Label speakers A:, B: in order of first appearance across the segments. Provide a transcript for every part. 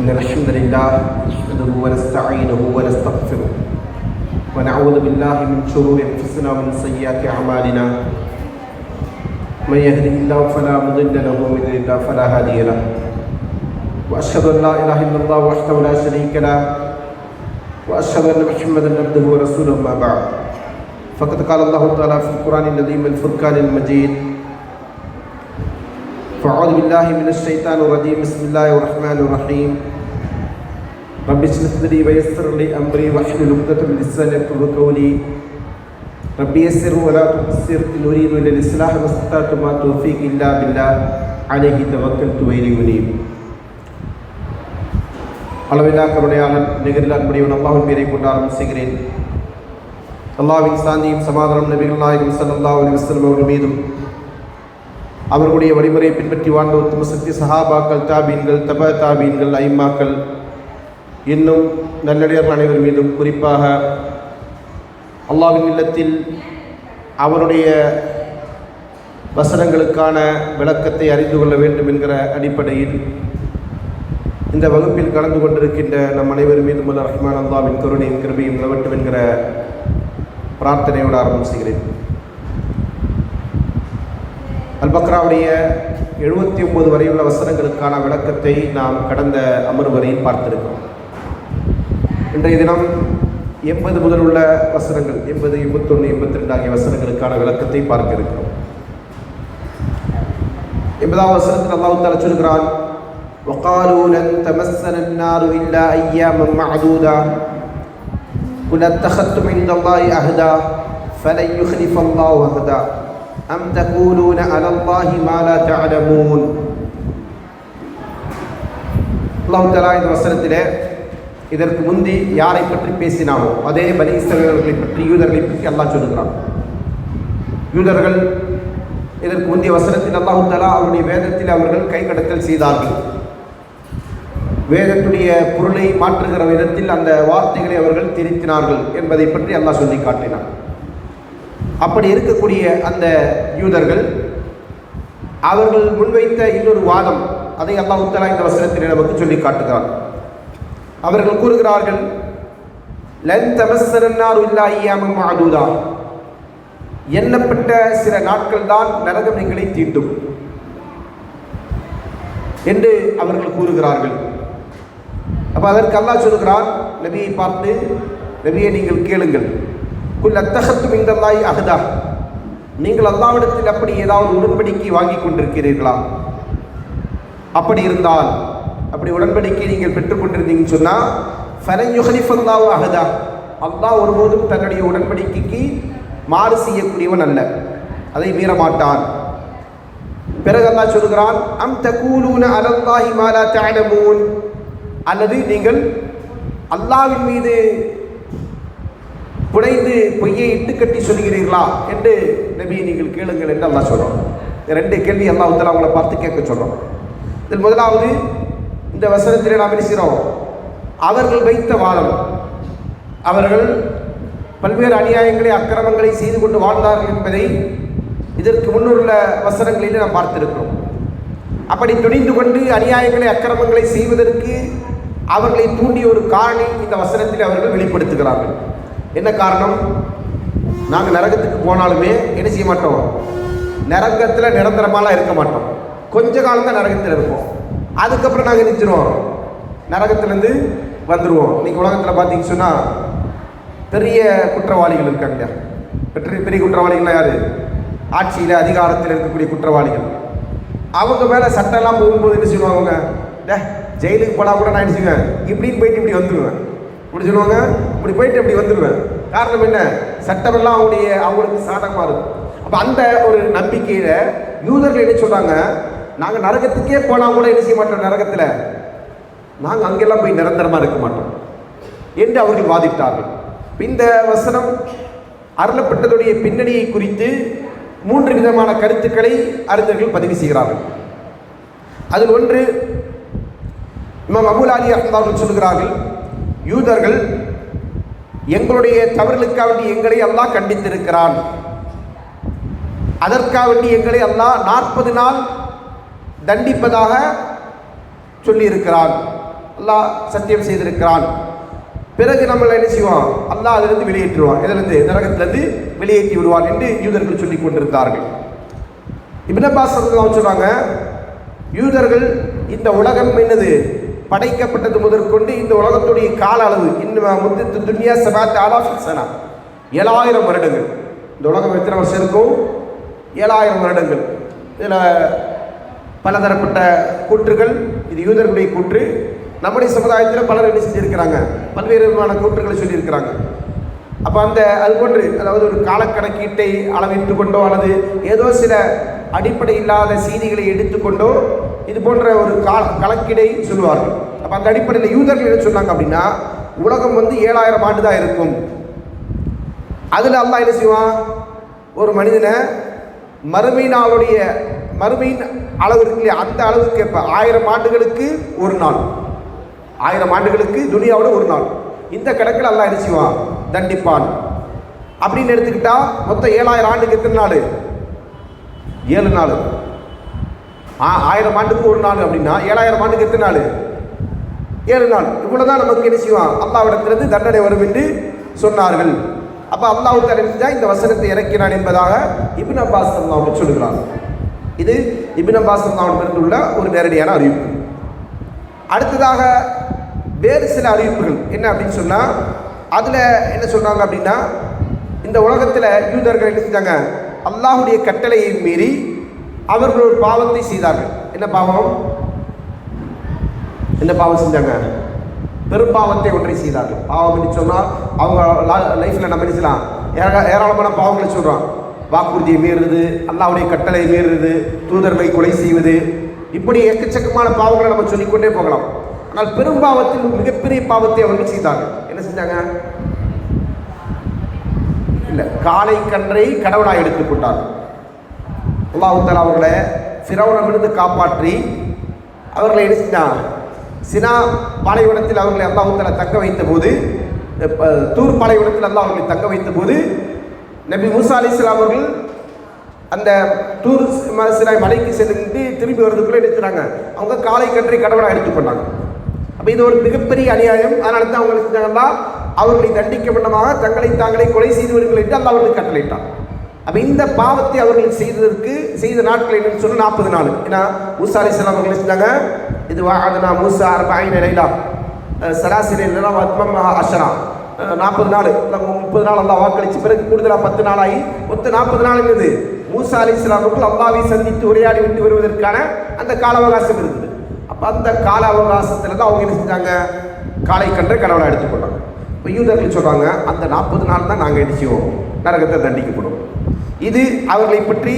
A: إن الحمد لله نحمده ونستعينه ونستغفره ونعوذ بالله من شرور أنفسنا ومن سيئات أعمالنا. من يهده الله فلا مضل له ومن يضلل فلا هادي له. وأشهد أن لا إله إلا الله وحده لا شريك له. وأشهد أن محمدا عبده ورسوله ما بعد. فقد قال الله تعالى في القرآن العظيم الفرقان المجيد فأعوذ بالله من الشيطان الرجيم بسم الله الرحمن الرحيم رب اشرح صدري ويسر لي أمري واحلل عقدة من لساني يفقهوا قولي رب يسر ولا تقصر إن أريد إلا الإصلاح ما استطعت ما توفيق إلا بالله عليه توكلت وإليه أنيب அளவில்லா கருணையாளன் நிகரில் அன்புடையவன் அல்லாஹின் பேரை கொண்டு ஆரம்பிச்சுகிறேன் அல்லாவின் சாந்தியும் சமாதானம் நபிகள் நாயகம் சல்லா அலி வஸ்லம் அவர்கள் மீதும் அவர்களுடைய வழிமுறையை பின்பற்றி வாழ்ந்த உத்தம சக்தி சஹாபாக்கள் தாபீன்கள் தப தாபீன்கள் ஐம்மாக்கள். இன்னும் நல்லடியார்கள் அனைவர் மீதும் குறிப்பாக அல்லாவின் இல்லத்தில் அவருடைய வசனங்களுக்கான விளக்கத்தை அறிந்து கொள்ள வேண்டும் என்கிற அடிப்படையில் இந்த வகுப்பில் கலந்து கொண்டிருக்கின்ற நம் அனைவர் மீதும் உள்ள ரஹ்மான் அல்லாவின் கருணையும் கிருபையும் நிலவட்டும் என்கிற பிரார்த்தனையோடு ஆரம்பம் செய்கிறேன். அல்பக்ராவுடைய எழுபத்தி ஒன்பது வரையுள்ள வசனங்களுக்கான விளக்கத்தை நாம் கடந்த அமர்வு வரையில் பார்த்திருக்கிறோம் இன்றைய தினம் எண்பது முதல் உள்ள வசனங்கள் எண்பது எண்பத்தொன்று எண்பத்தி ரெண்டு ஆகிய வசனங்களுக்கான விளக்கத்தை பார்க்க இருக்கிறோம் எண்பதாவது வசனத்தில் அல்லாஹ் தாலா சொல்கிறான் وقالوا لن تمسنا النار إلا أياما معدودة قل اتخذتم عند الله عهدا فلن يخلف الله عهدا أم تقولون على الله ما لا تعلمون அல்லாஹ் தலா இந்த வசனத்தில் இதற்கு முந்தி யாரை பற்றி பேசினாமோ அதே பலி இஸ்ரவேலர்களை பற்றி யூதர்களை பற்றி அல்லாஹ் சொல்லுகிறான் யூதர்கள் இதற்கு முந்தைய வசனத்தில் அல்லாஹு தலா அவருடைய வேதத்தில் அவர்கள் கை கடத்தல் செய்தார்கள் வேதத்துடைய பொருளை மாற்றுகிற விதத்தில் அந்த வார்த்தைகளை அவர்கள் திருத்தினார்கள் என்பதை பற்றி அல்லாஹ் சொல்லி காட்டினார் அப்படி இருக்கக்கூடிய அந்த யூதர்கள் அவர்கள் முன்வைத்த இன்னொரு வாதம் அதை அல்லாஹ் உத்தரா இந்த வசனத்தில் நமக்கு சொல்லி காட்டுகிறார் அவர்கள் கூறுகிறார்கள் லன் தமசரன்னார் இல்லா ஐயாமம் மாதூதா. எண்ணப்பட்ட சில நாட்கள் தான் நரகம் எங்களை தீட்டும் என்று அவர்கள் கூறுகிறார்கள். அப்போ அதற்கு அல்லாஹ் சொல்கிறான் நபியை பார்த்து நபியை நீங்கள் கேளுங்கள். குல் அத்தகத்து மிந்தல்லாய் அகதா நீங்கள் அல்லாவிடத்தில் அப்படி ஏதாவது உடன்படிக்கை வாங்கி கொண்டிருக்கிறீர்களா? அப்படி இருந்தால் அப்படி உடன்படிக்கை நீங்கள் பெற்றுக்கொண்டிருந்தீங்கன்னு சொன்னால் ஃபரயுஹலிஃபல்லாவு அகதா அல்லாஹ் ஒருபோதும் தன்னுடைய உடன்படிக்கைக்கு மாறு செய்யக்கூடியவன் அல்ல. அதை மீறமாட்டான். பிறகு அல்லா சொல்கிறான் அம் தகூலூன அலல்லாஹி மாலா தஅலமூன். அல்லது நீங்கள் அல்லாவின் மீது புனைந்து பொய்யை இட்டு கட்டி சொல்கிறீர்களா என்று நபி நீங்கள் கேளுங்கள் என்று அல்லா சொல்கிறோம் ரெண்டு கேள்வி அல்லா உத்தரா அவங்கள பார்த்து கேட்க சொல்கிறோம் இதில் முதலாவது இந்த வசனத்தில் நாம் பேசுகிறோம் அவர்கள் வைத்த வாதம். அவர்கள் பல்வேறு அநியாயங்களை அக்கிரமங்களை செய்து கொண்டு வாழ்ந்தார்கள் என்பதை இதற்கு முன்னுள்ள வசனங்களில் நாம் பார்த்திருக்கிறோம். அப்படி துணிந்து கொண்டு அநியாயங்களை அக்கிரமங்களை செய்வதற்கு அவர்களை தூண்டிய ஒரு காரணி இந்த வசனத்தில் அவர்கள் வெளிப்படுத்துகிறார்கள். என்ன காரணம்? நாங்கள் நரகத்துக்கு போனாலுமே என்ன செய்ய மாட்டோம்? நரகத்தில் நிரந்தரமாலாம் இருக்க மாட்டோம். கொஞ்ச காலம் தான் நரகத்தில் இருப்போம். அதுக்கப்புறம் நாங்கள் நிச்சிருவோம் நரகத்துலேருந்து வந்துடுவோம் இன்றைக்கி உலகத்தில் பார்த்தீங்கன்னு சொன்னால் பெரிய குற்றவாளிகள் இருக்காங்க. பெரிய பெரிய குற்றவாளிகள்லாம் யார்? ஆட்சியில் அதிகாரத்தில் இருக்கக்கூடிய குற்றவாளிகள். அவங்க மேலே சட்டம்லாம் போகும்போது என்ன செய்வாங்க டே ஜெயிலுக்கு போனால் கூட நான் என்ன செய்வேன்? இப்படின்னு போயிட்டு இப்படி வந்துடுவேன் இப்படி சொல்லுவாங்க. இப்படி போயிட்டு இப்படி வந்துடுவேன் காரணம் என்ன? சட்டமெல்லாம் அவங்களுடைய அவங்களுக்கு சாதகமாக இருக்கும். அப்போ அந்த ஒரு நம்பிக்கையில் யூதர்கள் என்ன சொல்கிறாங்க நாங்கள் நரகத்துக்கே போனால் கூட என்ன செய்ய மாட்டோம் நரகத்தில்? நாங்கள் அங்கெல்லாம் போய் நிரந்தரமாக இருக்க மாட்டோம். என்று அவர்கள் வாதிட்டார்கள். இந்த வசனம் அருளப்பட்டதுடைய பின்னணியை குறித்து மூன்று விதமான கருத்துக்களை அறிஞர்கள் பதிவு செய்கிறார்கள். அதில் ஒன்று இமாம் அபுல் அலி அஹ்மத் சொல்கிறார்கள் யூதர்கள் எங்களுடைய தவறுகளுக்காக வேண்டி எங்களை அல்லாஹ் கண்டித்திருக்கிறான். அதற்காக வேண்டி எங்களை அல்லாஹ் நாற்பது நாள் தண்டிப்பதாக சொல்லியிருக்கிறான். அல்லாஹ் சத்தியம் செய்திருக்கிறான். பிறகு நம்மளை என்ன செய்வான்? அல்லாஹ் அதிலிருந்து வெளியேற்றுவான் இதிலிருந்து நரகத்திலிருந்து வெளியேற்றி விடுவான் என்று யூதர்கள் சொல்லிக் கொண்டிருந்தார்கள். இப்னு அப்பாஸ் யூதர்கள் இந்த உலகம் என்னது? படைக்கப்பட்டது முதற்கொண்டு இந்த உலகத்துடைய கால அளவு. இன்னும் முத்து துன்யா சபாத் ஆலாஃபில் ஏழாயிரம் வருடங்கள். இந்த உலகம் எத்தனை வருஷம் இருக்கும்? ஏழாயிரம் வருடங்கள். இதில் பலதரப்பட்ட கூற்றுகள். இது யூதர்களுடைய கூற்று. நம்முடைய சமுதாயத்தில் பலர் என்ன செஞ்சிருக்கிறாங்க? பல்வேறு விதமான கூற்றுகளை சொல்லியிருக்கிறாங்க. அப்போ அந்த அது போன்று அதாவது ஒரு காலக்கணக்கீட்டை அளவிட்டு கொண்டோ அல்லது ஏதோ சில அடிப்படை இல்லாத செய்திகளை எடுத்துக்கொண்டோ இது போன்ற ஒரு கால கலக்கிடை சொல்லுவார்கள். அப்போ அந்த அடிப்படையில் யூதர்கள் என்ன சொன்னாங்க அப்படின்னா உலகம் வந்து ஏழாயிரம் ஆண்டு தான் இருக்கும். அதில் அல்லா என்ன செய்வான்? ஒரு மனிதனை மறுமை நாளுடைய மறுமையின் அளவு இருக்கு இல்லையா? அந்த அளவுக்கு எப்போ ஆயிரம் ஆண்டுகளுக்கு ஒரு நாள். ஆயிரம் ஆண்டுகளுக்கு துனியாவோட ஒரு நாள். இந்த கணக்கில் அல்லா என்ன செய்வான்? தண்டிப்பான். அப்படின்னு எடுத்துக்கிட்டா மொத்தம் ஏழாயிரம் ஆண்டுக்கு எத்தனை நாள்? ஏழு நாள். ஆயிரம் ஆண்டுக்கு ஒரு நாள் அப்படின்னா ஏழாயிரம் ஆண்டுக்கு எத்தனை நாள்? ஏழு நாள். இவ்வளோதான் நமக்கு என்ன செய்வான்? அல்லாவிடத்திலிருந்து தண்டனை வரும் என்று சொன்னார்கள். அப்போ அல்லாஹு தெரிஞ்சா இந்த வசனத்தை இறக்கினான் என்பதாக இபின் அப்பாஸ் அல்லாஹ் சொல்லுகிறான். இது இபின் அப்பாஸ் அல்லாவிடமிருந்து உள்ள ஒரு நேரடியான அறிவிப்பு. அடுத்ததாக வேறு சில அறிவிப்புகள். என்ன அப்படின்னு சொன்னால் அதில் என்ன சொன்னாங்க அப்படின்னா இந்த உலகத்தில் யூதர்கள் என்ன செஞ்சாங்க? அல்லாஹ்வுடைய கட்டளையை மீறி அவர்கள் ஒரு பாவத்தை செய்தார்கள். என்ன பாவம்? என்ன பாவம் செஞ்சாங்க? பெரும் பாவத்தை ஒன்றை செய்தார்கள். பாவம் என்று சொன்னால் அவங்க லைஃப்பில் நம்ம என்ன செய்யலாம்? ஏரா- ஏராளமான பாவங்களை சொல்கிறோம் வாக்குறுதியை மீறுறது அல்லாவுடைய கட்டளை மீறுறது தூதர்களை கொலை செய்வது இப்படி எக்கச்சக்கமான பாவங்களை நம்ம சொல்லிக்கொண்டே போகலாம். ஆனால் பெரும் பாவத்தில் மிகப்பெரிய பாவத்தை அவர்கள் செய்தார்கள். என்ன செஞ்சாங்க? இல்லை காளை கன்றை கடவுளாக எடுத்துக்கொண்டார்கள். அல்லாஹுத்தாலா அவர்களை ஃபிரௌனிலிருந்து காப்பாற்றி அவர்களை என்ன சினா பாலைவனத்தில் அவர்களை அல்லாஹுத்தாலா தக்க வைத்த போது தூர் பாலைவனத்தில் அல்லாஹ் அவர்களை தக்க வைத்த போது நபி மூசா அலிஸ்லாம் அவர்கள் அந்த தூர் ம- மலைக்கு சென்று திரும்பி வர்றதுக்குள்ளே எடுத்துறாங்க அவங்க காலை கன்றை கடவுளாக எடுத்துக்கொண்டாங்க அப்போ இது ஒரு மிகப்பெரிய அநியாயம். அதனால தான் அவங்க செஞ்சாங்கன்னா அவர்களை தண்டிக்க வண்ணமாக தங்களை தாங்களே கொலை செய்து என்று அல்லாஹ் அவர்களுக்கு கட்டளையிட்டான். அப்போ இந்த பாவத்தை அவர்கள் செய்ததற்கு செய்த நாட்கள் என்னன்னு சொன்னால் நாற்பது நாள். ஏன்னா மூசா அலிஸ்லாம் அவர்கள் செஞ்சாங்க இது வாஹதனா மூசா அர்பாயின் லைலா. சராசரி இல்லைனா வத்மம் அஷரா. நாற்பது நாள். முப்பது நாள் அல்லா வாக்களிச்சு பிறகு கூடுதலாக பத்து நாள் ஆகி மொத்தம் நாற்பது நாள் இருந்தது மூசா அலி இஸ்லாமுக்குள் அல்லாவை சந்தித்து உரையாடி விட்டு வருவதற்கான அந்த கால அவகாசம் இருக்குது அப்போ அந்த கால அவகாசத்தில் தான் அவங்க என்ன செஞ்சாங்க? காலை கன்று கடவுளை எடுத்துக்கொண்டாங்க இப்போ யூதர்கள் சொல்கிறாங்க அந்த நாற்பது நாள் தான் நாங்கள் என்ன செய்வோம்? நரகத்தை தண்டிக்கப்படும். இது அவர்களை பற்றி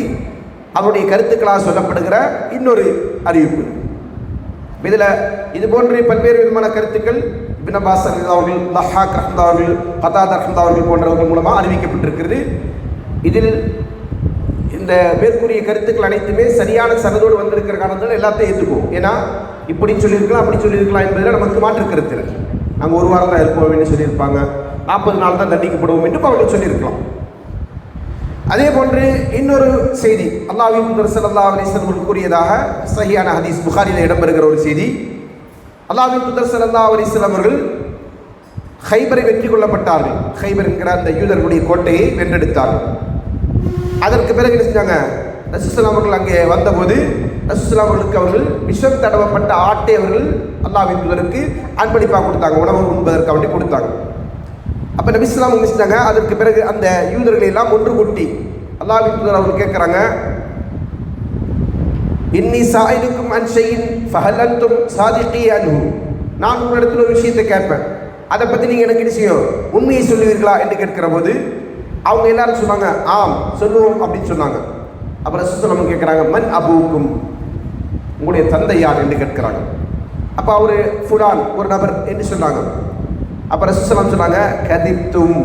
A: அவருடைய கருத்துக்களாக சொல்லப்படுகிற இன்னொரு அறிவிப்பு. இதில் இது போன்ற பல்வேறு விதமான கருத்துக்கள் இபின் அப்பாஸ் அவர்கள் லஹாக் ரஹ்மதா அவர்கள் கதாத் அவர்கள் போன்றவர்கள் மூலமாக அறிவிக்கப்பட்டிருக்கிறது. இதில் இந்த மேற்கூறிய கருத்துக்கள் அனைத்துமே சரியான சனதோடு வந்திருக்கிற காரணத்தில் எல்லாத்தையும் ஏற்றுக்குவோம் ஏன்னா இப்படி சொல்லியிருக்கலாம் அப்படி சொல்லியிருக்கலாம் என்பதில் நமக்கு மாற்று கருத்து இல்லை. நாங்கள் ஒரு வாரம் தான் இருப்போம் அப்படின்னு சொல்லியிருப்பாங்க. நாற்பது நாள் தான் தண்டிக்கப்படுவோம் என்று அவர்கள் சொல்லியிருக்கலாம். அதே போன்று இன்னொரு செய்தி அல்லாஹின் தூதர் ஸல்லல்லாஹு கூறியதாக சஹியான ஹதீஸ் புகாரியில் இடம்பெறுகிற ஒரு செய்தி. அல்லாஹின் தூதர் ஸல்லல்லாஹு அலைஹி அவர்கள் ஹைபரை வெற்றி கொள்ளப்பட்டார்கள். ஹைபர் என்கிற அந்த யூதர்களுடைய கோட்டையை வென்றெடுத்தார்கள். அதற்கு பிறகு என்ன செஞ்சாங்க? ரசூசலாம் அவர்கள் அங்கே வந்தபோது ரசூசலாம் அவர்களுக்கு அவர்கள் விஷம் தடவப்பட்ட ஆட்டை அவர்கள் அல்லாஹ் தூதருக்கு அன்பளிப்பாக கொடுத்தாங்க. உணவு உண்பதற்கு வேண்டி கொடுத்தாங்க. அப்போ நபிஸ்லாம் என்ன செஞ்சாங்க? அதற்கு பிறகு அந்த யூதர்களை எல்லாம் ஒன்று கூட்டி அல்லாஹ்வின் தூதர் அவர் கேட்குறாங்க இன்னி சாயிலுக்கும் அன்ஷையின் ஃபஹலந்தும் சாதிக்கி அனு நான் உங்களிடத்தில் ஒரு விஷயத்தை கேட்பேன். அதை பற்றி நீங்கள் எனக்கு என்ன செய்யும் உண்மையை சொல்லுவீர்களா என்று கேட்கிற போது அவங்க எல்லாரும் சொன்னாங்க ஆம் சொல்லுவோம் அப்படின்னு சொன்னாங்க. அப்புறம் சுத்தலம் கேட்குறாங்க மன் அபூக்கும்? உங்களுடைய தந்தை யார்? என்று கேட்கிறாங்க. அப்போ அவர் ஃபுலான் ஒரு நபர் என்று சொன்னாங்க அப்போ ரசூசலாம் சொன்னாங்க கதிப்தும்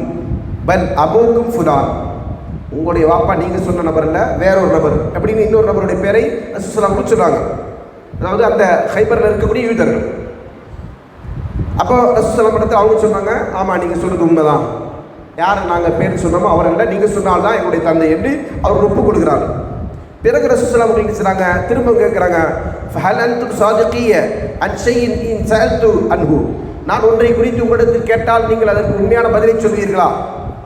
A: பல் அபோக்கும் ஃபுலான். உங்களுடைய வாப்பா நீங்கள் சொன்ன நபர் இல்லை வேற ஒரு நபர். அப்படின்னு இன்னொரு நபருடைய பேரை ரசூசலாம் சொன்னாங்க அதாவது அந்த ஹைபரில் இருக்கக்கூடிய யூதர்கள். அப்போ ரசூசலாம் இடத்துல அவங்க சொன்னாங்க ஆமாம் நீங்கள் சொன்னது உண்மைதான். யார் நாங்கள் பேர் சொன்னோமோ அவர் இல்லை நீங்கள் சொன்னால்தான் எங்களுடைய தந்தை என்று அவர் ஒப்பு கொடுக்குறாரு. பிறகு ரசூசலாம் அவங்க சொன்னாங்க திரும்ப கேட்குறாங்க ஃபஹல் அன்தும் சாதிக்கிய அன்ஷையின் இன் சஅல்து அன்ஹு. நான் ஒன்றை குறித்து உங்களிடத்தில் கேட்டால் நீங்கள் அதற்கு உண்மையான பதிலை சொல்வீர்களா?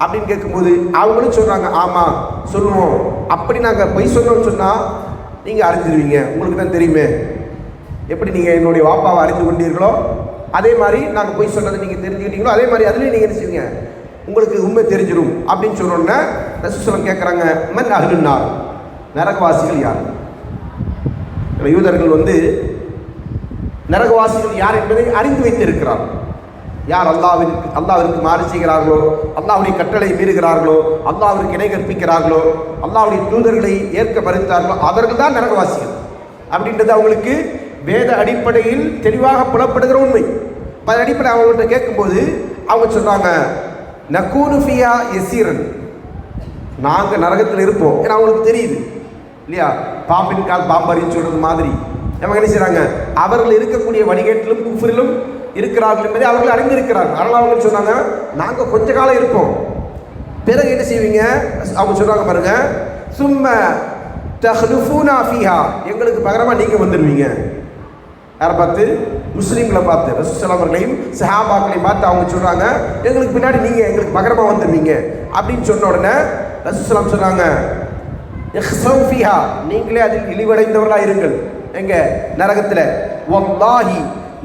A: அப்படின்னு கேட்கும்போது அவங்களும் சொல்கிறாங்க ஆமாம் சொல்லுவோம். அப்படி நாங்கள் பொய் சொன்னோம்னு சொன்னால் நீங்கள் அறிஞ்சிருவீங்க. உங்களுக்கு தான் தெரியுமே. எப்படி நீங்கள் என்னுடைய வாப்பாவை அறிந்து கொண்டீர்களோ அதே மாதிரி நாங்கள் பொய் சொன்னதை நீங்கள் தெரிஞ்சுக்கிட்டீங்களோ அதே மாதிரி அதுலேயும் நீங்கள் என்ன செய்வீங்க? உங்களுக்கு உண்மை தெரிஞ்சிடும் அப்படின்னு சொன்னோன்னே ரசூசலம் கேட்குறாங்க மன் அகலுன்னார் நரகவாசிகள் யார்? யூதர்கள் வந்து நரகவாசிகள் யார் என்பதை அறிந்து வைத்திருக்கிறார். யார் அல்லாவிற்கு அல்லாவிற்கு மாறு செய்கிறார்களோ அல்லாவுடைய கட்டளை மீறுகிறார்களோ அல்லாவிற்கு இணை கற்பிக்கிறார்களோ அல்லாவுடைய தூதர்களை ஏற்க மறுத்தார்களோ அவர்கள் தான் நரகவாசிகள். அப்படின்றது அவங்களுக்கு வேத அடிப்படையில் தெளிவாக புலப்படுகிற உண்மை. பல அடிப்படை அவங்கள்ட்ட கேட்கும்போது அவங்க சொல்றாங்க நக்கூனுஃபியா எசீரன் நாங்கள் நரகத்தில் இருப்போம். ஏன்னா அவங்களுக்கு தெரியுது. இல்லையா? பாம்பின் கால் பாம்பறின்னு சொல்றது மாதிரி. நமக்கு என்ன செய்கிறாங்க அவர்கள் இருக்கக்கூடிய வணிகத்திலும் குஃபரிலும் இருக்கிறார்கள் என்பதை அவர்கள் அறிந்திருக்கிறார்கள். அதனால் அவங்க சொன்னாங்க நாங்கள் கொஞ்ச காலம் இருப்போம். பிறகு என்ன செய்வீங்க? அவங்க சொல்கிறாங்க பாருங்க சும்மா தஹ்லுஃபூனா ஃபீஹா. எங்களுக்கு பகரமாக நீங்கள் வந்துடுவீங்க யாரை பார்த்து? முஸ்லீம்களை பார்த்து. ரசூசலாம் அவர்களையும் சஹாபாக்களையும் பார்த்து அவங்க சொல்கிறாங்க எங்களுக்கு பின்னாடி நீங்கள் எங்களுக்கு பகரமாக வந்துடுவீங்க அப்படின்னு சொன்ன உடனே ரசூசலாம் சொன்னாங்க இஹ்ஸவ் நீங்களே அதில் இழிவடைந்தவர்களாக இருங்கள். எங்க நரகத்தில்? வல்லாஹி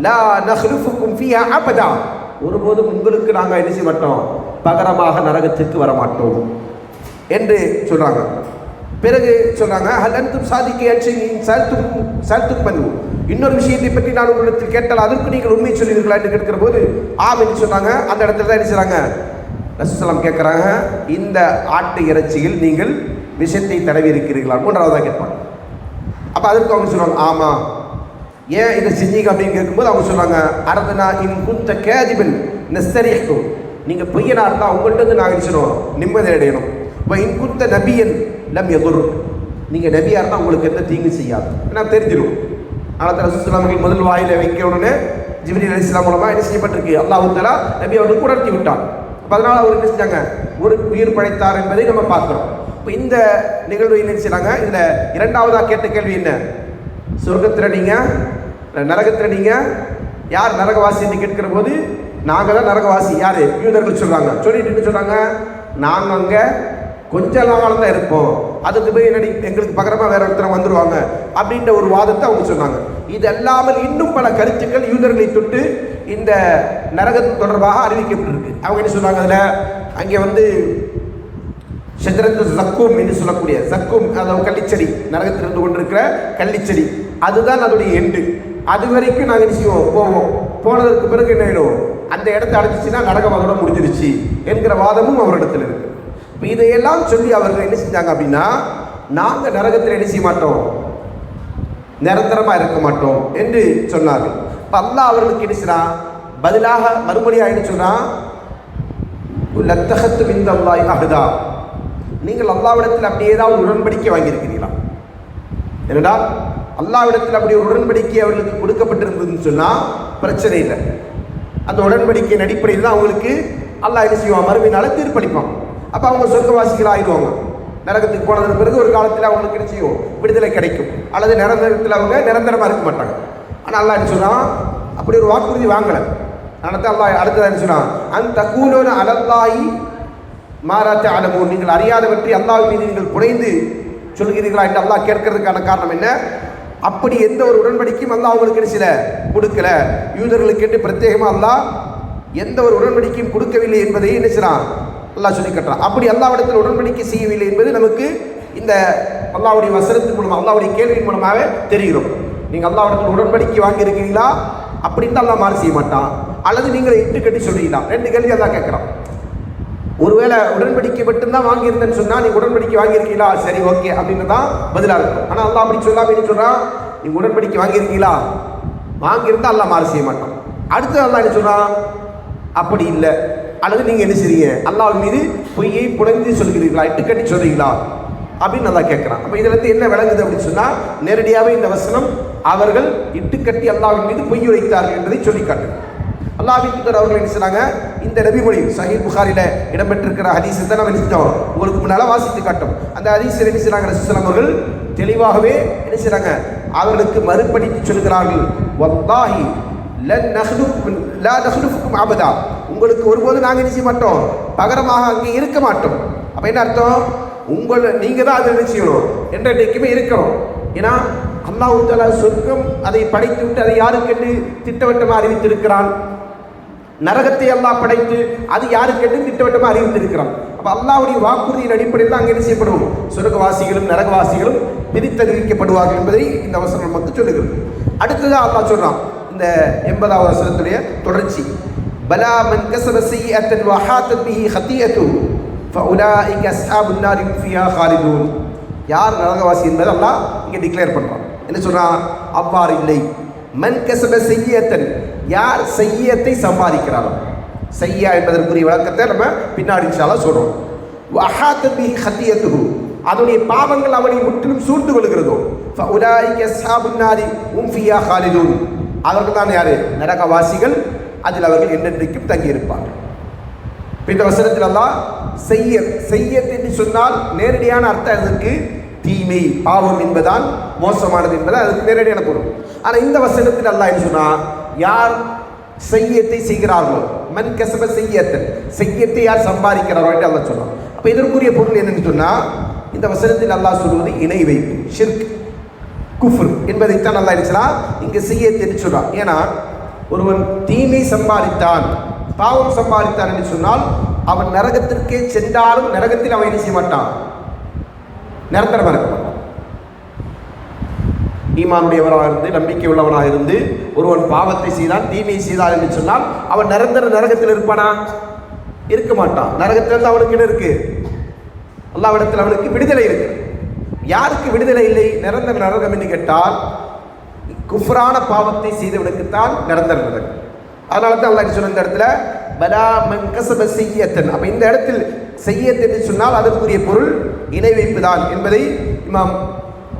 A: லா நஹ்லுஃபுக்கும் ஃபீஹா அபதா. ஒருபோதும் உங்களுக்கு நாங்கள் என்ன செய்ய மாட்டோம்? பகரமாக நரகத்திற்கு வர மாட்டோம். என்று சொல்றாங்க. பிறகு சொல்றாங்க ஹலந்தும் சாதிக்க சல்தும் சல்தும் பண்ணுவோம் இன்னொரு விஷயத்தை பற்றி நான் உங்களிடத்தில் கேட்டால் அதற்கு நீங்கள் உண்மை சொல்லுவீர்களா என்று கேட்கிற போது ஆம் என்று சொன்னாங்க. அந்த இடத்துல தான் என்ன செய்றாங்க? ரசூசலாம் கேட்குறாங்க இந்த ஆட்டு இறைச்சியில் நீங்கள் விஷத்தை தடவி இருக்கிறீர்களா? மூன்றாவதாக கேட்பாங்க. அப்போ அதற்கு அவங்க சொல்லுவாங்க ஆமாம் ஏன் இதை செஞ்சீங்க அப்படின்னு கேட்கும்போது அவங்க சொல்றாங்க அரதனா இன் குந்த கேதிபன் நெஸ்தரியும் நீங்கள் பொய்யனா இருந்தால் உங்கள்கிட்ட இருந்து நாங்கள் சொல்லுவோம் நிம்மதி அடையணும். இப்போ இன் குந்த நபியன் லம் எதுர் நீங்கள் நபியாக இருந்தால் உங்களுக்கு எந்த தீங்கு செய்யாது. ஏன்னா தெரிஞ்சிடும் ஆனால் ரசூலுல்லாஹி முதல் வாயில வைக்க உடனே ஜிப்ரி அலி இஸ்லாம் மூலமாக என்ன செய்யப்பட்டிருக்கு? அல்லாஹ் தஆலா நபி அவர்களுக்கு உணர்த்தி விட்டான். அப்ப அதனால அவர் என்ன செஞ்சாங்க? ஒரு உயிர் படைத்தார் என்பதை நம்ம பார்க்குறோம். இப்போ இந்த நிகழ்வு என்ன செய்றாங்க? இதில் இரண்டாவதாக கேட்ட கேள்வி என்ன? சொர்க்கத்தில் நீங்கள் நரகத்தில் நீங்கள் யார் நரகவாசின்னு கேட்கிற போது நாங்கள் தான் நரகவாசி. யார்? யூதர்கள் சொல்கிறாங்க சொல்லிட்டு என்ன சொல்கிறாங்க நாங்கள் அங்கே கொஞ்ச நாளாக தான் இருப்போம். அதுக்கு போய் என்னடி எங்களுக்கு பகரமாக வேற ஒருத்தர் வந்துடுவாங்க அப்படின்ற ஒரு வாதத்தை அவங்க சொன்னாங்க. இது அல்லாமல் இன்னும் பல கருத்துக்கள் யூதர்களை தொட்டு இந்த நரகம் தொடர்பாக அறிவிக்கப்பட்டிருக்கு. அவங்க என்ன சொன்னாங்க அதில்? அங்கே வந்து ஷஜரத்து ஜக்கூம் என்று சொல்லக்கூடிய ஜக்கூம் அதாவது கள்ளிச்செடி நரகத்தில் இருந்து கொண்டிருக்கிற கள்ளிச்செடி. அதுதான் அதோடைய எண்டு. அது வரைக்கும் நாங்கள் என்ன செய்வோம்? போவோம். போனதற்கு பிறகு என்ன ஆயிடும்? அந்த இடத்த அடைச்சிச்சுன்னா நரகம் அதோட முடிஞ்சிருச்சு என்கிற வாதமும் அவரிடத்தில் இருக்கு. இப்போ இதையெல்லாம் சொல்லி அவர்கள் என்ன செஞ்சாங்க அப்படின்னா நாங்கள் நரகத்தில் என்ன செய்ய மாட்டோம்? நிரந்தரமாக இருக்க மாட்டோம் என்று சொன்னார்கள். இப்போ அல்லாஹ் அவர்களுக்கு என்ன செய்றான் பதிலாக மறுபடியாக என்ன சொன்னால் லத்தகத்து மிந்த அல்லாஹ் நீங்கள் அல்லாவிடத்தில் அப்படி ஏதாவது உடன்படிக்கை வாங்கியிருக்கிறீர்களா? என்னடா அல்லாவிடத்தில் அப்படி ஒரு உடன்படிக்கை அவர்களுக்கு கொடுக்கப்பட்டிருந்ததுன்னு சொன்னால் பிரச்சனை இல்லை. அந்த உடன்படிக்கையின் அடிப்படையில் தான் அவங்களுக்கு அல்லாஹ் என்ன செய்வான்? மறுமையினால தீர்ப்பளிப்பான். அப்போ அவங்க சொர்க்கவாசிகள் ஆயிடுவாங்க. நரகத்துக்கு போனதுக்கு பிறகு ஒரு காலத்தில் அவங்களுக்கு என்ன செய்வோம் விடுதலை கிடைக்கும். அல்லது நிரந்தரத்தில் அவங்க நிரந்தரமாக இருக்க மாட்டாங்க. ஆனால் அல்லா என்ன சொன்னால் அப்படி ஒரு வாக்குறுதி வாங்கலை. அடுத்த தான் அல்லாஹ் அடுத்ததாக என்ன சொன்னான்? அந்த கூலோன அலல்லாயி மாறாத்த அலமோ நீங்கள் அறியாதவற்றை அல்லாஹ் மீது நீங்கள் புனைந்து சொல்கிறீர்களா என்று அல்லாஹ் கேட்கறதுக்கான காரணம் என்ன? அப்படி எந்த ஒரு உடன்படிக்கையும் அல்லாஹ் அவங்களுக்கு சில கொடுக்கல. யூதர்களுக்கு என்று பிரத்யேகமாக அல்லாஹ் எந்த ஒரு உடன்படிக்கையும் கொடுக்கவில்லை என்பதை என்ன செய்கிறான் அல்லாஹ் சொல்லி கட்டுறான். அப்படி அல்லாவிடத்தில் உடன்படிக்கை செய்யவில்லை என்பது நமக்கு இந்த அல்லாவுடைய வசனத்தின் மூலமாக அல்லாவுடைய கேள்வியின் மூலமாகவே தெரிகிறோம். நீங்கள் அல்லாவிடத்தில் உடன்படிக்கை வாங்கியிருக்கீங்களா? அப்படின்னு அல்லாஹ் மாறு செய்ய மாட்டான். அல்லது நீங்கள் இட்டு கட்டி சொல்றீங்களா? ரெண்டு கேள்வி அதான் கேட்குறான். ஒருவேளை உடன்படிக்கை மட்டும்தான் வாங்கியிருந்தேன்னு சொன்னா நீ உடன்படிக்கை வாங்கியிருக்கீங்களா? சரி ஓகே அப்படின்னு தான் பதிலாக இருக்கும். ஆனால் அல்லாஹ் அப்படி சொல்லாம என்ன சொல்றான் நீ உடன்படிக்கை வாங்கியிருக்கீங்களா? வாங்கியிருந்தா அல்லாஹ் மாறு செய்ய மாட்டான். அடுத்து அல்லா என்ன சொல்றான் அப்படி இல்லை. அல்லது நீங்க என்ன செய்றீங்க? அல்லாஹ் மீது பொய்யை புனைந்து சொல்கிறீர்களா? இட்டுக்கட்டி சொல்கிறீங்களா சொல்றீங்களா? அப்படின்னு நல்லா கேட்குறான். அப்போ இதுல இருந்து என்ன விளங்குது அப்படின்னு சொன்னா நேரடியாகவே இந்த வசனம் அவர்கள் இட்டுக்கட்டி அல்லாஹ்வின் மீது பொய் உரைத்தார்கள் என்பதை சொல்லி காட்டுது. அல்லாஹின் தூதர் அவர்கள் என்ன செய்கிறாங்க இந்த நபிமொழி சஹீல் புகாரில் இடம்பெற்றிருக்கிற ஹதீஸை தான் நம்ம என்ன உங்களுக்கு முன்னால் வாசித்து காட்டும். அந்த ஹதீஸில் என்ன செய்கிறாங்க ரசூலுல்லாஹி அவர்கள் தெளிவாகவே என்ன செய்கிறாங்க அவர்களுக்கு மறுபடித்து சொல்கிறார்கள் வல்லாஹி ஆபதா உங்களுக்கு ஒருபோது நாங்கள் என்ன செய்ய மாட்டோம். பகரமாக அங்கே இருக்க மாட்டோம். அப்போ என்ன அர்த்தம்? உங்களை நீங்கள் தான் அதை என்ன செய்யணும்? என்றைக்குமே இருக்கணும். ஏன்னா அல்லாஹு சொர்க்கம் அதை படைத்து விட்டு அதை யாருக்கென்று திட்டவட்டமாக அறிவித்திருக்கிறான்? நரகத்தை அல்லா படைத்து அது யாருக்கென்று திட்டவட்டமாக அறிவித்திருக்கிறான். அப்போ அல்லாவுடைய வாக்குறுதியின் அடிப்படையில் தான் அங்கே என்ன செய்யப்படும்? சொர்க்கவாசிகளும் நரகவாசிகளும் பிரித்தறிவிக்கப்படுவார்கள் என்பதை இந்த அவசரம் நமக்கு சொல்லுகிறது. அடுத்ததாக அல்லா சொல்கிறான் இந்த எண்பதாவது அவசரத்துடைய தொடர்ச்சி. பலா மன் கசப செய்யத்தன் வஹாத்தத் பிஹி ஹத்தியத்து ஃபஉலாஇக அஸ்ஹாபுன் நாரி ஹும் ஃபியா ஹாலிதூன். யார் நரகவாசி என்பதை அல்லாஹ் இங்கே டிக்ளேர் பண்ணுறான் என்ன சொல்கிறான் அவ்வாறு இல்லை. மன் கசப செய்யத்தன் யார் செய்யத்தை சம்பாதிக்கிறாரோ? செய்யா என்பதற்குரிய விளக்கத்தை நம்ம பின்னாடி சொல்கிறோம் சொல்றோம். வஹாத்தத் பிஹி அதனுடைய பாவங்கள் அவனை முற்றிலும் சூழ்ந்து கொள்கிறதோ. ஃபஉலாஇக அஸ்ஹாபுன் நாரி ஹும் ஃபியா ஹாலிதூன். அவர்கள் தான் யார்? நரகவாசிகள். அதில் அவர்கள் என்றென்றைக்கும் தங்கியிருப்பார்கள். இந்த வசனத்தில் எல்லாம் செய்ய செய்யத் என்று சொன்னால் நேரடியான அர்த்தம் அதற்கு தீமை பாவம் என்பதான் மோசமானது என்பதால் அதுக்கு நேரடியான பொருள். ஆனால் இந்த வசனத்தில் அல்லா என்று சொன்னால் யார் செய்யத்தை செய்கிறார்களோ மன் கசப செய்யத்தன் செய்யத்தை யார் சம்பாதிக்கிறாரோ என்று அல்லா சொன்னான். அப்போ இதற்குரிய பொருள் என்னன்னு சொன்னால் இந்த வசனத்தில் அல்லாஹ் சொல்வது இணை வைப்பு ஷிர்க் குஃபுர் என்பதைத்தான் நல்லா இருந்துச்சுன்னா இங்கே செய்ய சொல்கிறான் ஏன்னா ஒருவன் தீமை சம்பாதித்தான் பாவம் சம்பாதித்தான் என்று சொன்னால் அவன் நரகத்திற்கே சென்றாலும் நரகத்தில் அவன் என்ன செய்ய மாட்டான்? நிரந்தரமாக இருக்க மாட்டான். ஈமானுடையவராக இருந்து நம்பிக்கை உள்ளவனாக இருந்து ஒருவன் பாவத்தை செய்தான் தீமையை செய்தான் என்று சொன்னால் அவன் நிரந்தர நரகத்தில் இருப்பானா? இருக்க மாட்டான். நரகத்திலிருந்து அவனுக்கு என்ன இருக்கு? அல்லாவிடத்தில் அவனுக்கு விடுதலை இருக்கு. யாருக்கு விடுதலை இல்லை? நிரந்தர நரகம் என்று கேட்டால் குஃப்ரான பாவத்தை செய்தவனுக்குத்தான் நிரந்தர நரகம். அதனால தான் அல்லாஹ் சொன்ன இந்த இடத்துல? பலா மங்கசப செய்யத்தன் அப்போ இந்த இடத்தில் செய்யத்தன் என்று சொன்னால் அதற்குரிய பொருள் இணை வைப்பு தான் என்பதை இமாம்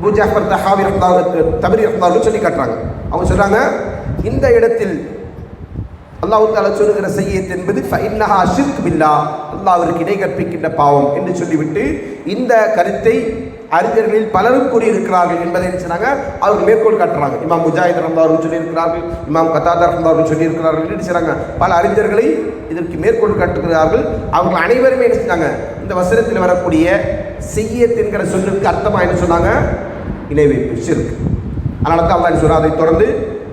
A: பூஜாஃபர் தஹாவி ரஹ்தாவுக்கு தபரி ரஹ்தாவுக்கு சொல்லி காட்டுறாங்க. அவங்க சொல்கிறாங்க இந்த இடத்தில் அல்லாஹு தாலா சொல்லுகிற செய்யத் என்பது ஃபைன்னஹா ஷிர்க் பில்லா அல்லாஹ்விற்கு இணை கற்பிக்கின்ற பாவம் என்று சொல்லிவிட்டு இந்த கருத்தை அறிஞர்களில் பலரும் கூறியிருக்கிறார்கள் என்பதை என்ன சொன்னாங்க அவர்கள் மேற்கோள் காட்டுறாங்க. இமாம் முஜாஹித் ரஹ்மா சொல்லியிருக்கிறார்கள் இமாம் கத்தாதர் ரஹ்மா சொல்லியிருக்கிறார்கள் என்று செய்றாங்க பல அறிஞர்களை இதற்கு மேற்கோள் காட்டுகிறார்கள். அவர்கள் அனைவருமே என்ன செஞ்சாங்க? இந்த வசனத்தில் வரக்கூடிய செய்யத் என்கிற சொல்லுக்கு அர்த்தமாக என்ன சொன்னாங்க? இணை வைப்பு அதனால தான் அல்லாஹ் சொல்றா அதை தொடர்ந்து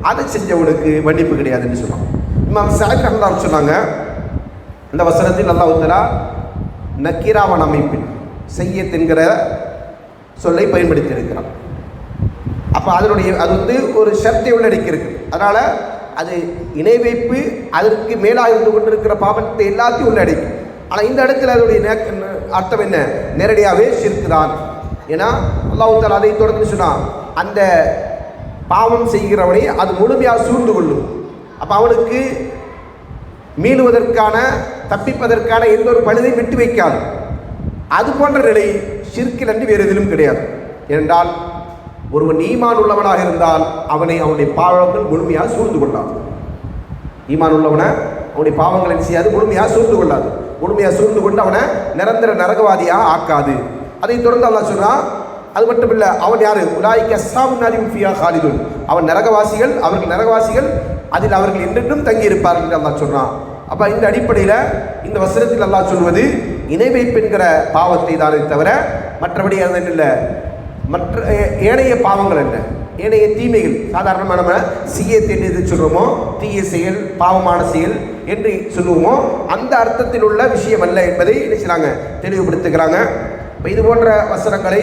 A: அதை செஞ்சவனுக்கு மன்னிப்பு கிடையாதுன்னு சொன்னாங்க இமாம் சாஹிப் ரம்தார் சொன்னாங்க. இந்த வசனத்தில் அல்லாஹ் உத்தரா நக்கீராவன் அமைப்பின் செய்யத் என்கிற சொல்லை பயன்படுத்தியிருக்கிறான். அப்போ அதனுடைய அது வந்து ஒரு ஷர்த்தை உள்ளடக்கி அதனால் அது இணை வைப்பு அதற்கு மேலாக இருந்து கொண்டிருக்கிற பாவத்தை எல்லாத்தையும் உள்ளடக்கி ஆனால் இந்த இடத்துல அதனுடைய அர்த்தம் என்ன? நேரடியாகவே ஷிர்க் ஏன்னா அல்லாஹால் அதை தொடர்ந்து சொன்னான். அந்த பாவம் செய்கிறவனை அது முழுமையாக சூழ்ந்து கொள்ளும். அப்போ அவனுக்கு மீளுவதற்கான தப்பிப்பதற்கான எந்த ஒரு பழுதையும் விட்டு வைக்காது. அது போன்ற நிலை சிற்கில் அன்றி வேறு எதிலும் கிடையாது. ஏனென்றால் ஒருவன் ஈமான் உள்ளவனாக இருந்தால் அவனை அவனுடைய பாவங்கள் முழுமையாக சூழ்ந்து கொள்ளாது. ஈமான் உள்ளவனை அவனுடைய பாவங்களை செய்யாது? முழுமையாக சூழ்ந்து கொள்ளாது. முழுமையாக சூழ்ந்து கொண்டு அவனை நிரந்தர நரகவாதியாக ஆக்காது. அதை தொடர்ந்து அல்லா சொல்கிறான் அது மட்டும் இல்லை அவன் யாரு? உலாய்க்கு அஸ்ஸாபு ஃபியா ஹாலிதுன். அவன் நரகவாசிகள் அவர்கள் நரகவாசிகள் அதில் அவர்கள் என்றென்றும் தங்கி இருப்பார்கள் என்று அல்லா சொல்கிறான் அப்போ இந்த அடிப்படையில் இந்த வசனத்தில் அல்லா சொல்வது இணை வைப்பு என்கிற பாவத்தை தானே தவிர மற்றபடி அது என்ன இல்லை. மற்ற ஏனைய பாவங்கள் என்ன? ஏனைய தீமைகள். சாதாரணமாக நம்ம சீயத் என்று எது சொல்கிறோமோ தீய செயல் பாவமான செயல் என்று சொல்லுவோமோ? அந்த அர்த்தத்தில் உள்ள விஷயம் அல்ல என்பதை என்ன செய்கிறாங்க தெளிவுபடுத்துகிறாங்க. இது போன்ற வசனங்களை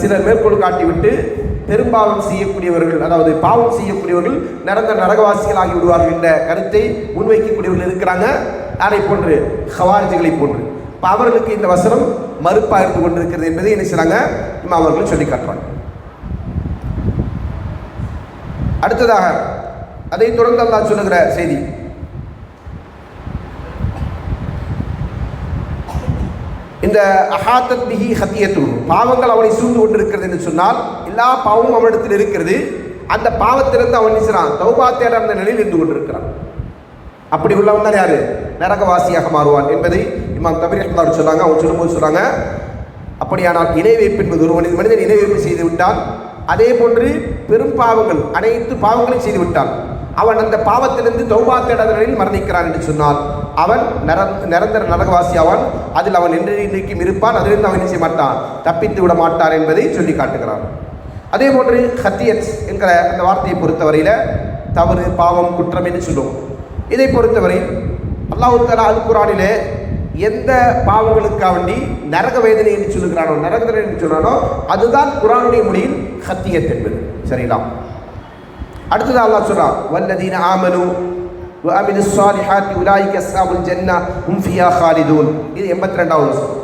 A: சிலர் மேற்கோள் காட்டிவிட்டு பெரும்பாவம் செய்யக்கூடியவர்கள் அதாவது பாவம் செய்யக்கூடியவர்கள் நடந்த நரகவாசிகள் ஆகி விடுவார்கள் என்ற கருத்தை முன்வைக்கக்கூடியவர்கள் இருக்கிறாங்க. யாரை போன்று ஹவாரிஜிகளை போன்று. இப்போ அவர்களுக்கு இந்த வசனம் மறுப்பாக இருந்து கொண்டிருக்கிறது என்பதை என்ன செய்கிறாங்க இம்மா அவர்கள் சொல்லி காட்டுறாங்க. அடுத்ததாக அதை தொடர்ந்து அல்லாஹ் சொல்லுகிற செய்தி. இந்த அஹாத்தத் பிஹி ஹத்தியத்து பாவங்கள் அவனை சூழ்ந்து கொண்டிருக்கிறது என்று சொன்னால் எல்லா பாவமும் அவனிடத்தில் இருக்கிறது. அந்த பாவத்திலிருந்து அவன் நினைச்சான் தௌபா தேட அந்த நிலையில் இருந்து கொண்டிருக்கிறான். அப்படி உள்ளவன் தான் யாரு? நரகவாசியாக மாறுவான் என்பதை இமாம் தபீர் ரஹ்மத்துல்லாஹி சொன்னாங்க அவங்க சொல்லும்போது சொல்கிறாங்க அப்படியானால் இணை வைப்பு என்பது ஒரு மனித மனிதன் இணை வைப்பு செய்து விட்டால் அதே போன்று பெரும் பாவங்கள் அனைத்து பாவங்களையும் செய்து விட்டான். அவன் அந்த பாவத்திலிருந்து தௌபா தேடலில் மரணிக்கிறான் என்று சொன்னால் அவன் நிர- நிரந்தர நரகவாசி அவன் அதில் அவன் என்றைக்கும் இருப்பான் அதிலிருந்து அவன் செய்ய மாட்டான்? தப்பித்து விட மாட்டான் என்பதை சொல்லி காட்டுகிறான். அதே போன்று ஹத்தியத் என்கிற அந்த வார்த்தையை பொறுத்தவரையில் தவறு பாவம் குற்றம் என்று சொல்லும் இதை பொறுத்தவரை அல்லாஹ் தஆலா அல் குரானிலே எந்த பாவங்களுக்காக வேண்டி நரக வேதனை என்று சொல்லுகிறானோ நரக வேதனை என்று சொல்றானோ அதுதான் குரானுடைய மொழியில் ஹத்தியத் என்பது சரிங்களா அடுத்தது அல்லாஹ் சொல்றான் வல்லதீன ஆமனு وعملوا الصالحات اولئك اصحاب الجنه هم فيها خالدون இது 82வது வசனம்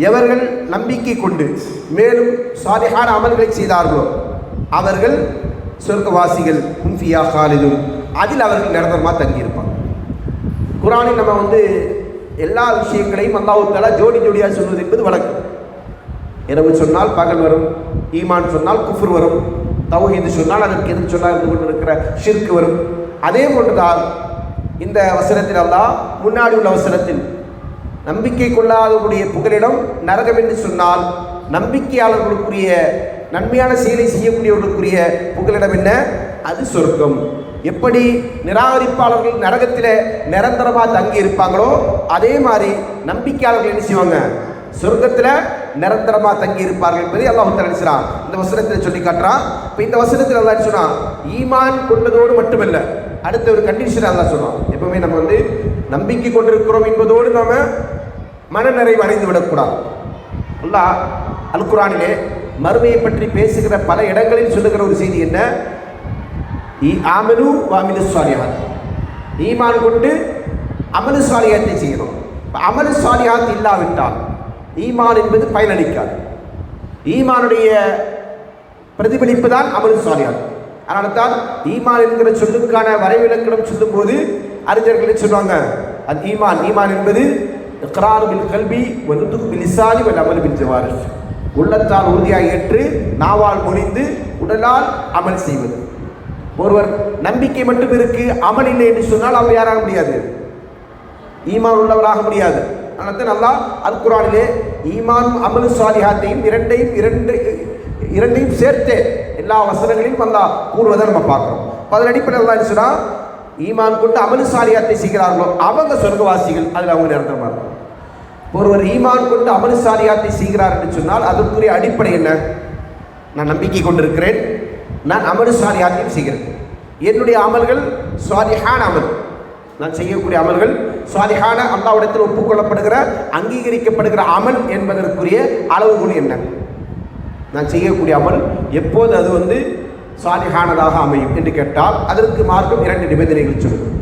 A: எவர்கள் நம்பிக்கை கொண்டு மேலும் சாலிஹான அமல்களை செய்தார்களோ அவர்கள் சொர்க்கவாசிகள் ஹும்ஃபியா காலிதும் அதில் அவர்கள் நிரந்தரமாக தங்கியிருப்பாங்க குரானில் நம்ம வந்து எல்லா விஷயங்களையும் அல்லாஹ் ஜோடி ஜோடியாக சொல்வது என்பது வழக்கம். இரவு சொன்னால் பகல் வரும் ஈமான் சொன்னால் குஃபுர் வரும் தௌஹீது சொன்னால் அதற்கு எதிர் சொன்னால் இருந்து கொண்டு இருக்கிற ஷிர்க் வரும். அதே போன்றுதான் இந்த வசனத்தில் அல்லா முன்னாடி உள்ள வசனத்தில் நம்பிக்கை கொள்ளாதவருடைய புகலிடம் நரகம் என்று சொன்னால் நம்பிக்கையாளர்களுக்குரிய நன்மையான செயலை செய்யக்கூடியவர்களுக்குரிய புகலிடம் என்ன? அது சொர்க்கம். எப்படி நிராகரிப்பாளர்கள் நரகத்தில் நிரந்தரமாக தங்கி இருப்பாங்களோ அதே மாதிரி நம்பிக்கையாளர்கள் என்ன செய்வாங்க? சொர்க்கத்தில் நிரந்தரமாக தங்கி இருப்பார்கள் என்பதை அல்லாஹ் தலிசுறான் இந்த வசனத்தில் சொல்லி காட்டுறான். இப்போ இந்த வசனத்தில் அல்லாஹ் சொன்னான் ஈமான் கொண்டதோடு மட்டுமல்ல அடுத்த ஒரு கண்டிஷன் அல்லாஹ் சொன்னான் எப்பவுமே நம்ம வந்து நம்பிக்கை கொண்டிருக்கிறோம் என்பதோடு நாம மனநிறைவு அடைந்து விடக்கூடாது. அல்லாஹ் அல் மறுமையை பற்றி பேசுகிற பல இடங்களில் சொல்லுகிற ஒரு செய்தி என்ன? ஈ ஆமனு வாமினு சுவாரியாத் ஈமான் கொண்டு அமலு சாலியாத்தை செய்யணும் இப்ப அமலு சாலியாத் இல்லாவிட்டால் ஈமான் என்பது பயனளிக்காது ஈமானுடைய பிரதிபலிப்பு தான் அமலு சாலியாத் அதனால தான் ஈமான் என்கிற சொல்லுக்கான வரைவிலக்கணம் சொல்லும்போது அறிஞர்கள் சொல்லுவாங்க அது ஈமான் ஈமான் என்பது இக்ரார் பில் கல்வி ஒன்று பில் ஒரு அமல் பில் உள்ளத்தால் உறுதியாக ஏற்று நாவால் முடிந்து உடலால் அமல் செய்வது ஒருவர் நம்பிக்கை மட்டும் இருக்கு அமல் இல்லை என்று சொன்னால் அவர் யாராக முடியாது? ஈமான் உள்ளவராக முடியாது. அதனால நல்லா அல் குரானிலே ஈமானும் அமலு சாலிஹாத்தையும் இரண்டையும் இரண்டு இரண்டையும் சேர்த்து எல்லா வசனங்களையும் அல்லா கூறுவதை நம்ம பார்க்குறோம். அதன் அடிப்படையில் அல்லாஹ் சொன்னால் ஈமான் கொண்டு அமலு சாலியாத்தை செய்கிறார்களோ அவங்க சொர்க்கவாசிகள் அதில் அவங்க நிரந்தரமாக இருக்கும் ஒருவர் ஈமான் கொண்டு அமலு சாலியாத்தை செய்கிறார் என்று சொன்னால் அதற்குரிய அடிப்படை என்ன? நான் நம்பிக்கை கொண்டிருக்கிறேன். நான் அமலு சாலியாத்தையும் செய்கிறேன். என்னுடைய அமல்கள் சுவாதிஹான அமல். நான் செய்யக்கூடிய அமல்கள் சுவாதிஹான அல்லாவிடத்தில் ஒப்புக்கொள்ளப்படுகிற அங்கீகரிக்கப்படுகிற அமல் என்பதற்குரிய அளவுகோல் என்ன? நான் செய்யக்கூடிய அமல் எப்போது அது வந்து சுவாதிஹானதாக அமையும் என்று கேட்டால் அதற்கு மார்க்கம் இரண்டு நிபந்தனைகள் சொல்லும்.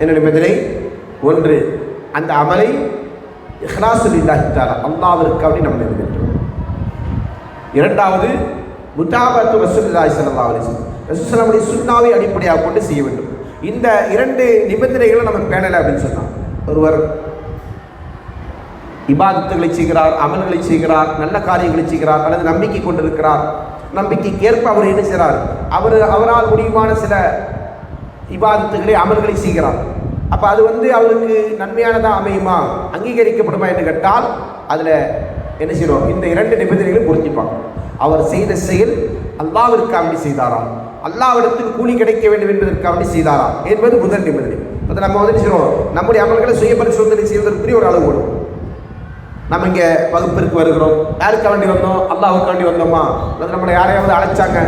A: என்ன நிபந்தனை? ஒன்று அந்த அமலை இஹ்லாசுல் இல்லாஹி தஆலா அப்படி நம்ம நிறைவேற்றணும் இரண்டாவது முத்தாபத்து ரசூல்லாய் ஸல்லல்லாஹு அலைஹி வஸல்லம். ரசூலுல்லாஹுடைய சுன்னாவை அடிப்படையாக கொண்டு செய்ய வேண்டும். இந்த இரண்டு நிபந்தனைகளை நம்ம பேணலை அப்படின்னு சொன்னான் ஒருவர் இபாதத்துகளை செய்கிறார் அமல்களை செய்கிறார் நல்ல காரியங்களை செய்கிறார் அல்லது நம்பிக்கை கொண்டிருக்கிறார் நம்பிக்கைக்கு ஏற்ப அவர் என்ன செய்கிறார் அவர் அவரால் முடியுமான சில இபாதத்துகளை அமல்களை செய்கிறார். அப்போ அது வந்து அவருக்கு நன்மையானதாக அமையுமா? அங்கீகரிக்கப்படுமா என்று கேட்டால் அதில் என்ன செய்கிறோம் இந்த இரண்டு நிபந்தனைகளும் புரிஞ்சுப்பாங்க. அவர் செய்த செயல் அல்லாவிற்காண்டி செய்தாராம் அல்லாவிடத்துக்கு கூலி கிடைக்க வேண்டும் என்பதற்காண்டி செய்தாராம் என்பது முதல் நிபந்தனை. அதை நம்ம வந்து என்ன நம்முடைய அமல்களை சுய பரிசோதனை செய்வதற்குரிய ஒரு அளவு கொடுக்கும் நம்ம இங்கே வகுப்பிற்கு வருகிறோம். யாருக்கு வேண்டி வந்தோம்? அல்லாஹுக்கு வேண்டி வந்தோமா? அல்லது நம்மளை யாரையாவது அழைச்சாங்க?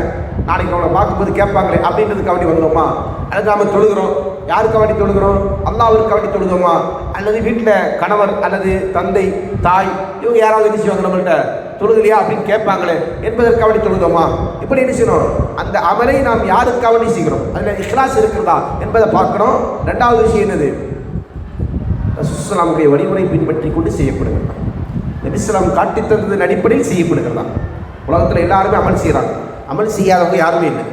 A: நாளைக்கு நம்மளை பார்க்கும்போது கேட்பாங்களே அப்படின்றதுக்காக வேண்டி வந்தோமா? அதுக்கு நாம தொழுகிறோம். யாருக்கு வேண்டி தொழுகிறோம் அல்லாவிற்கு வேண்டி தொழுதோமா அல்லது வீட்டில் கணவர் அல்லது தந்தை தாய் இவங்க யாராவது என்ன செய்வாங்க நம்மள்ட்ட? தொழுகலையா அப்படின்னு கேட்பாங்களே என்பதற்கு வேண்டி தொழுதோமா இப்படி என்ன செய்யணும்? அந்த அமலை நாம் யாருக்காக வேண்டி செய்கிறோம்? அதில் இஹ்லாஸ் இருக்கிறதா என்பதை பார்க்கணும். ரெண்டாவது விஷயம் என்னது? ரசூலுல்லாஹுடைய வழிமுறை பின்பற்றி கொண்டு செய்யப்படுகிறதா? நபிஸ்லாம் காட்டி தந்ததன் அடிப்படையில் செய்யப்படுகிறதா? உலகத்தில் எல்லாருமே அமல் செய்கிறாங்க அமல் செய்யாதவங்க யாருமே இல்லை.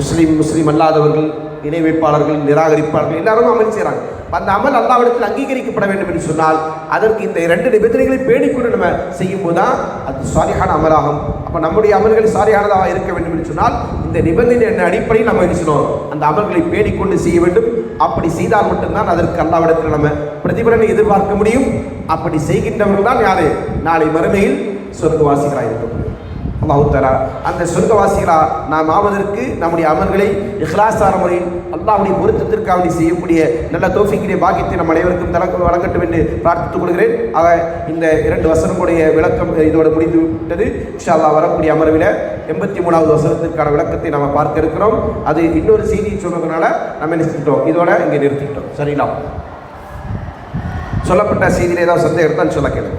A: முஸ்லீம் முஸ்லீம் அல்லாதவர்கள் இணை வைப்பாளர்கள் நிராகரிப்பாளர்கள் எல்லாரும் அமல் செய்கிறாங்க அந்த அமல் அல்லாவிடத்தில் அங்கீகரிக்கப்பட வேண்டும் என்று சொன்னால் அதற்கு இந்த இரண்டு நிபந்தனைகளை பேணிக்கொண்டு நம்ம செய்யும்போது தான் அது சாரியான அமலாகும். அப்போ நம்முடைய அமல்கள் சாரியானதாக இருக்க வேண்டும் என்று சொன்னால் இந்த நிபந்தனை என்ன அடிப்படையில் நம்ம என்ன அந்த அமல்களை பேணிக்கொண்டு செய்ய வேண்டும். அப்படி செய்தால் மட்டும்தான் அதற்கு அல்லாவிடத்தில் நம்ம பிரதிபலனை எதிர்பார்க்க முடியும். அப்படி செய்கின்றவர்கள் தான் யாரு? நாளை மறுமையில் சொர்க்கவாசிகளாக இருக்க முடியும். அல்லாஹு அந்த சொர்க்கவாசிகளா நாம் ஆவதற்கு நம்முடைய அமல்களை இஹ்லாசார முறையில் அல்லாஹுடைய பொருத்தத்திற்காக வேண்டி செய்யக்கூடிய நல்ல தோஃபிக்கிற பாக்கியத்தை நம் அனைவருக்கும் தலக்கு வழங்கட்டும் என்று பிரார்த்தித்துக் கொள்கிறேன். ஆக இந்த இரண்டு வசனங்களுடைய விளக்கம் இதோடு முடிந்து விட்டது இன்ஷா வரக்கூடிய அமர்வில் எண்பத்தி மூணாவது வசனத்திற்கான விளக்கத்தை நாம் பார்க்க இருக்கிறோம். அது இன்னொரு செய்தியை சொன்னதுனால நம்ம என்ன இதோட இங்கே நிறுத்திட்டோம் சரிங்களா? சொல்லப்பட்ட செய்தியில் ஏதாவது சந்தேகம் தான் சொல்ல கேளுங்க.